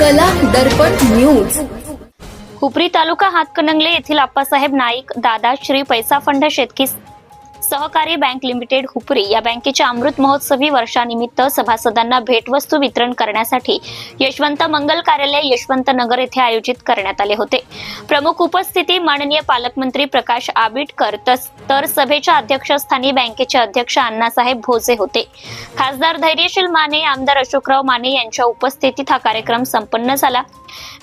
कला दर्पण न्यूज. हुपरी तालुका हातकणंगले येथील आप्पासाहेब नाईक दादा श्री पैसा फंड शेतकी सहकारी बँक लिमिटेड हुपरी या बँकेच्या अमृत महोत्सवी वर्षानिमित्त सभासदांना भेटवस्तू वितरण करण्यासाठी यशवंत मंगल कार्यालय यशवंत नगर येथे आयोजित करण्यात आले होते. प्रमुख उपस्थिती माननीय पालकमंत्री प्रकाश आबिटकर तस तर सभेच्या अध्यक्षस्थानी बँकेचे अध्यक्ष अण्णासाहेब भोसे होते. खासदार धैर्यशील माने आमदार अशोकराव माने यांच्या उपस्थितीत हा कार्यक्रम संपन्न झाला.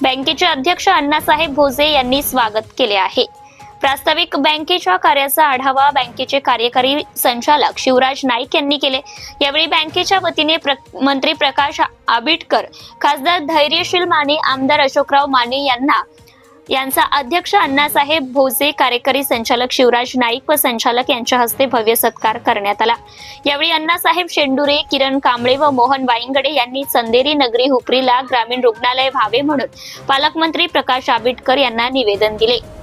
बँकेचे अध्यक्ष अण्णासाहेब भोसे यांनी स्वागत केले आहे. प्रास्ताविक बँकेच्या कार्याचा आढावा बँकेचे कार्यकारी संचालक शिवराज नाईक यांनी केले. यावेळी बँकेच्या वतीने प्र- मंत्री प्रकाश आबिटकर खासदार धैर्यशील माने आमदार अशोकराव माने यांना यांचा अध्यक्ष अण्णासाहेब भोसे कार्यकारी संचालक शिवराज नाईक व संचालक यांच्या हस्ते भव्य सत्कार करण्यात आला. यावेळी अण्णासाहेब शेंडुरे किरण कांबळे व मोहन वाईंगडे यांनी चंदेरी नगरी हुपरीला ग्रामीण रुग्णालय व्हावे म्हणून पालकमंत्री प्रकाश आबिटकर यांना निवेदन दिले.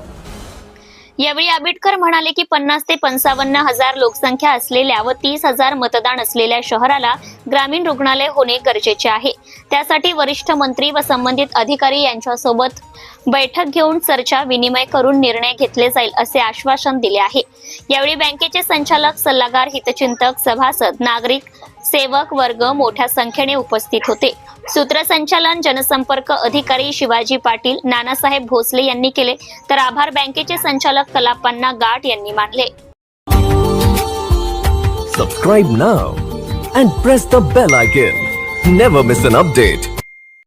यावेळी आबिटकर म्हणाले की पन्नास ते पंचावन्न हजार लोकसंख्या असलेल्या व तीस हजार मतदान असलेल्या शहराला ग्रामीण रुग्णालय होणे गरजेचे आहे. त्यासाठी वरिष्ठ मंत्री व संबंधित अधिकारी यांच्यासोबत बैठक घेऊन चर्चा विनिमय करून निर्णय घेतले जाईल असे आश्वासन दिले आहे. यावेळी बँकेचे संचालक सल्लागार हितचिंतक सभासद नागरिक सेवक वर्ग मोठ्या संख्येने उपस्थित होते. सूत्रसंचालन जनसंपर्क अधिकारी शिवाजी पाटील नानासाहेब भोसले यांनी केले. तर आभार बँकेचे संचालक कलापांना गाठ यांनी मानले. Subscribe now and press the bell icon never miss an update